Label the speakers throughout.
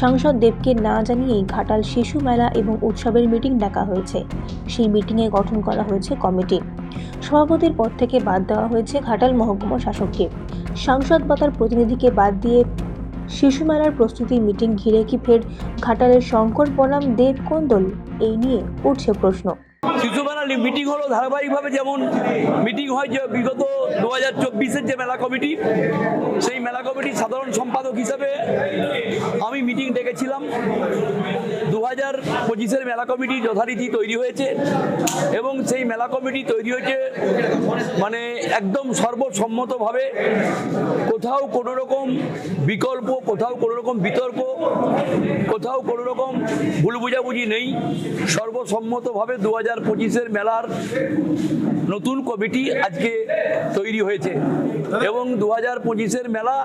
Speaker 1: সাংসদ দেবকে না জানিয়েই ঘাটাল শিশু মেলা এবং উৎসবের মিটিং ডাকা হয়েছে। সেই মিটিংয়ে গঠন করা হয়েছে কমিটি। সভাপতির পদ থেকে বাদ দেওয়া হয়েছে ঘাটাল মহকুমা শাসককে। সাংসদ বা তার প্রতিনিধিকে বাদ দিয়ে শিশু মেলার প্রস্তুতি মিটিং ঘিরে কি ফের ঘাটালের শঙ্কর বনাম দেব কোন্দল? এই নিয়ে উঠছে প্রশ্ন।
Speaker 2: শিশু মেলা মিটিং হলো ধারাবাহিকভাবে, যেমন মিটিং হয় যে বিগত দু হাজার চব্বিশের যে মেলা কমিটি, সেই মেলা কমিটির সাধারণ সম্পাদক হিসাবে আমি মিটিং ডেকেছিলাম। হাজার পঁচিশের মেলা কমিটি যথারীতি তৈরি হয়েছে এবং সেই মেলা কমিটি তৈরি হয়েছে মানে একদম সর্বসম্মতভাবে কোথাও কোনো রকম বিকল্প, কোথাও কোনো রকম বিতর্ক, কোথাও কোনো রকম ভুল বুঝাবুঝি নেই। সর্বসম্মতভাবে দু হাজার পঁচিশের মেলার নতুন কমিটি আজকে তৈরি হয়েছে এবং দু হাজার পঁচিশের মেলা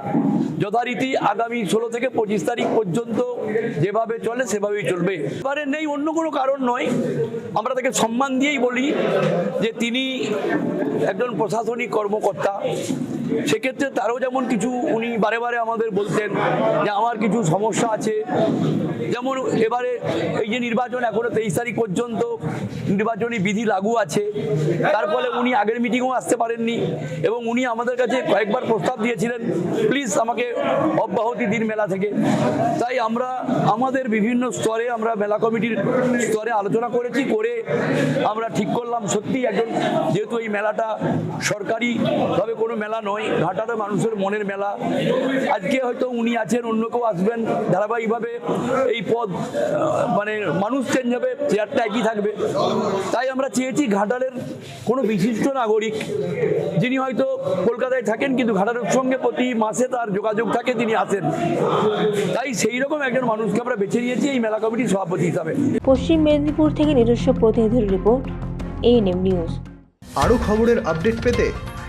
Speaker 2: যথারীতি আগামী ষোলো থেকে পঁচিশ তারিখ পর্যন্ত যেভাবে চলে সেভাবেই চলবে। এবারে নেই, অন্য কোনো কারণ নয়। আমরা তাকে সম্মান দিয়েই বলি যে তিনি একজন প্রশাসনিক কর্মকর্তা। সেক্ষেত্রে তারও যেমন কিছু, উনি বারে বারে আমাদের বলতেন যে আমার কিছু সমস্যা আছে। যেমন এবারে এই যে নির্বাচন এখনও তেইশ তারিখ পর্যন্ত নির্বাচনী বিধি লাগু আছে। তার ফলে উনি আগের মিটিংও আসতে পারেননি এবং উনি আমাদের কাছে কয়েকবার প্রস্তাব দিয়েছিলেন, প্লিজ আমাকে অব্যাহতি দিন মেলা থেকে। তাই আমরা আমাদের বিভিন্ন স্তরে আমরা মেলা কমিটির স্তরে আলোচনা করেছি, করে আমরা ঠিক করলাম সত্যি একজন, যেহেতু এই মেলাটা সরকারিভাবে কোনো মেলা নয় ঘাটালে মানুষের মনের মেলা। আজকে হয়তো উনি আছেন অন্য কেউ আসবেন। ধারাবাহিকভাবে এই পদ মানে মানুষ চেঞ্জ হবে চেয়ারটা একই থাকবে। তাই আমরা চেয়েছি ঘাটালের কোনো বিশিষ্ট নাগরিক যিনি হয়তো কলকাতায় থাকেন কিন্তু ঘাটালের সঙ্গে প্রতি মাসে তার যোগাযোগ থাকে তিনি আসেন। তাই সেই রকম একজন মানুষকে আমরা বেছে নিয়েছি এই মেলা কমিটির সভাপতি হিসাবে।
Speaker 1: পশ্চিম মেদিনীপুর থেকে নিজস্ব প্রতিনিধির রিপোর্ট এএনএম নিউজ।
Speaker 3: আরও খবরের আপডেট পেতে